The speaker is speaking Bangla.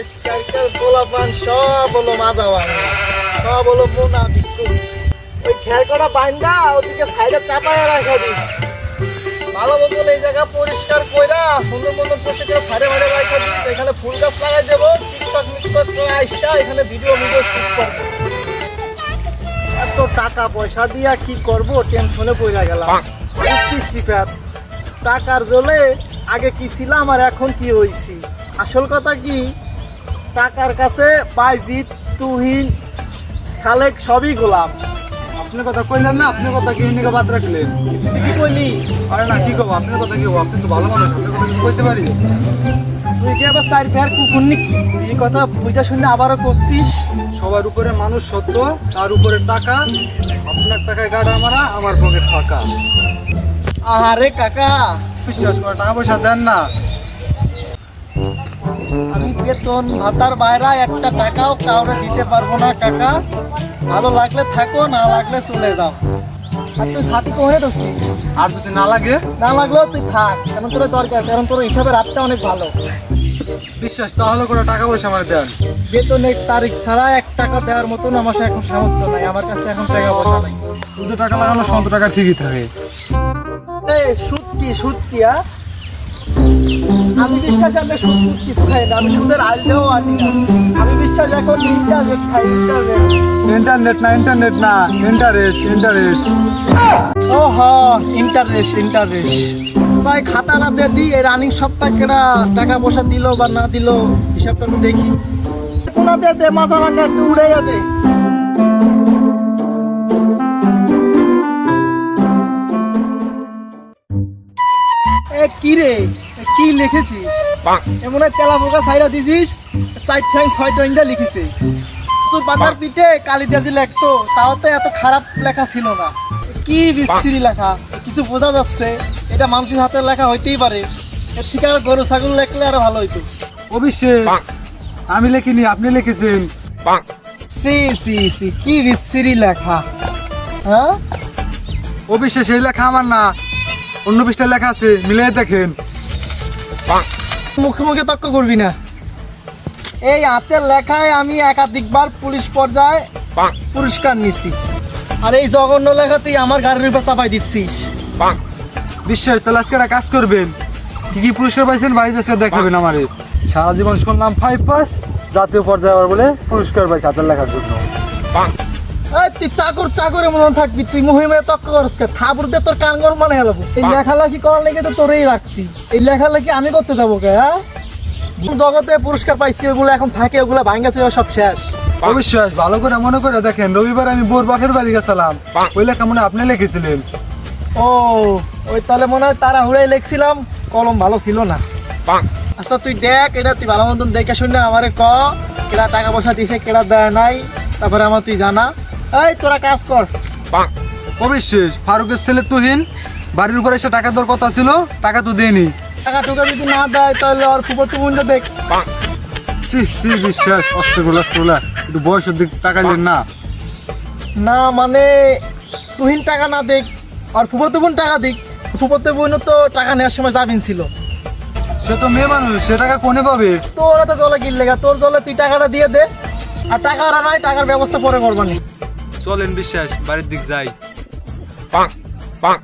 আজকালকার পোলাপান সব হলো মাজা সব হলো মোনা বিক্কু ওই খেয়াল করা ওদিকে সাইডে চাপায় রাখা দিস। ভালো মতন এই জায়গা পরিষ্কার কইরা সুন্দর মতন পোষে করে ফাড়ে ফাড়ে রাখা দিস। এখানে ফুল গাছ লাগাই দেবো। টিকটক মিকটক করে এখানে ভিডিও ভিডিও শুট করব। এত টাকা পয়সা দিয়া কি করব? টেনশনে পড়ে গেলাম। টাকার জলে আগে কি ছিলাম আর এখন কি হইছি? আসল কথা কি? টাকার কাছে বাইজিত তুহিন খালেক সবই গোলাম। আপনি কথা কইলেন না আপনি কথা কি নিকে বাদ রাখলেন? কি কইলি? আরে না কি কব? আপনার কথা কি? আপনি তো ভালো মানুষ আপনার কথা কইতে পারি? তুই কি আবার চার ফের কুকুর নাকি? এই কথা বুঝা শুনে আবারও করছিস? সবার উপরে মানুষ সত্য তার উপরে টাকা। আপনার টাকায় গাড়া মারা আমার পকেট ফাঁকা। আরে কাকা বিশ্বাস করে টাকা পয়সা দেন না। আমি বেতন ভাতার বাইরা একটা টাকাও কাউরে দিতে পারব না কাকা। ভালো লাগলে থাকো না লাগলে চলে যাও। আর তুই সাথী আর যদি না লাগে? না লাগলেও তুই থাক কারণ তোর দরকার কারণ তোর হিসাবে রাতটা অনেক ভালো। বিশ্বাস তাহলে করে টাকা পয়সা আমার দেন বেতনের তারিখ ছাড়া এক টাকা দেওয়ার মতন আমার এখন সামর্থ্য নাই আমার কাছে এখন টাকা পয়সা নাই। শুধু টাকা লাগানো সন্ত টাকা ঠিকই থাকে। সুদ কি সুদ কি? আমি বিশ্বাস আমি সুদ কিছু খাই না আমি সুদের আল দেও আনি না। আমি বিশ্বাস এখন ইন্টারনেট খাই ইন্টারনেট ইন্টারনেট না ইন্টারনেট না ইন্টারেস্ট ইন্টারেস্ট ও হ ইন্টারেস্ট ইন্টারেস্ট তাই খাতা না দিয়ে দিই এই রানিং সপ্তাহ কেনা টাকা পয়সা দিল বা না দিল হিসাবটা দেখি। কোনা দে মাথা ভাঙা উড়াইয়া দে। এ কি রে? কি লিখেছিস? এমন তেলা বোকা সাইডা দিছিস সাইড ঠ্যাং ছয় ট্যাংটা লিখেছে। তোর বাজার পিঠে কালি দিয়াজি লেখতো তাও তো এত খারাপ লেখা ছিল না। কি বিচ্ছিরি লেখা কিছু বোঝা যাচ্ছে। এটা মানুষের হাতে লেখা হইতেই পারে। এর থেকে আর গরু ছাগল লেখলে আরও ভালো হইতো। অভিষেক আমি লিখিনি আপনি লিখেছেন। সি সি সি কি বিচ্ছিরি লেখা। হ্যাঁ? অভিষেক সেই লেখা আমার না। অন্য পৃষ্ঠা লেখা আছে মিলিয়ে দেখেন। মুখে মুখে তর্ক করবি না। এই হাতের লেখায় আমি একাধিকবার পুলিশ পর্যায়ে পুরস্কার নিছি। আর এই জঘন্য লেখা তুই আমার গাড়ির উপর চাপাই দিচ্ছিস। বিশ্বাস তাহলে আজকে একটা কাজ করবেন। কি কি পুরস্কার পাইছেন বাড়িতে আজকে দেখাবেন আমারে। সারা জীবন শুনলাম ফাইভ পাস জাতীয় পর্যায়ে আবার বলে পুরস্কার পাইছে হাতের লেখার জন্য। তুই চাকর চাকরে মনে থাকবি তুই মহিমে তক্ক করস থাবুর দিয়ে তোর কান গরম মানে হেলাবো এই লেখালেখি করার লেগে তো তোরেই রাখছি। এই লেখালেখি আমি করতে যাব কে হ্যাঁ? জগতে পুরস্কার পাইছি ওগুলো এখন থাকে ওগুলো ভাঙ্গা ছিল সব শেষ। অবিশ্বাস ভালো করে মনে করে দেখেন রবিবার আমি বোর বাপের বাড়ি গেছিলাম। ওই লেখা মনে আপনি লিখেছিলেন। ও ওই তাহলে মনে হয় তারা হুড়াই লিখছিলাম কলম ভালো ছিল না। আচ্ছা তুই দেখ এটা তুই ভালো মতন দেখে শুনে আমারে ক কেডা টাকা পয়সা দিছে কেডা দেয় নাই তারপরে আমার তুই জানা। এই তোরা কাজ কর। অবিশ্বাস ফারুকের ছেলে তুহিন বাড়ির উপরে এসে টাকা দেওয়ার কথা ছিল টাকা তো দেয়নি। টাকা টুকা যদি না দেয় তাহলে ওর ফুপো তুমুন্ড দেখ। সি সি বিশ্বাস। অস্ত্রগুলো অস্ত্রগুলা একটু বয়সের দিক টাকা নেন না। না মানে তুহিন টাকা না দেখ আর ফুপতো বোন টাকা দিক ফুপতো বোন তো টাকা নেওয়ার সময় যাবিন ছিল। সে তো মেয়ে মানুষ সে টাকা কোনে পাবে? তোর তো জলে গিল লেগা তোর জলে তুই টাকাটা দিয়ে দে। আর টাকা আর নাই টাকার ব্যবস্থা পরে করবানি চলেন বিশ্বাস বাড়ির দিক যাই। পাঁক।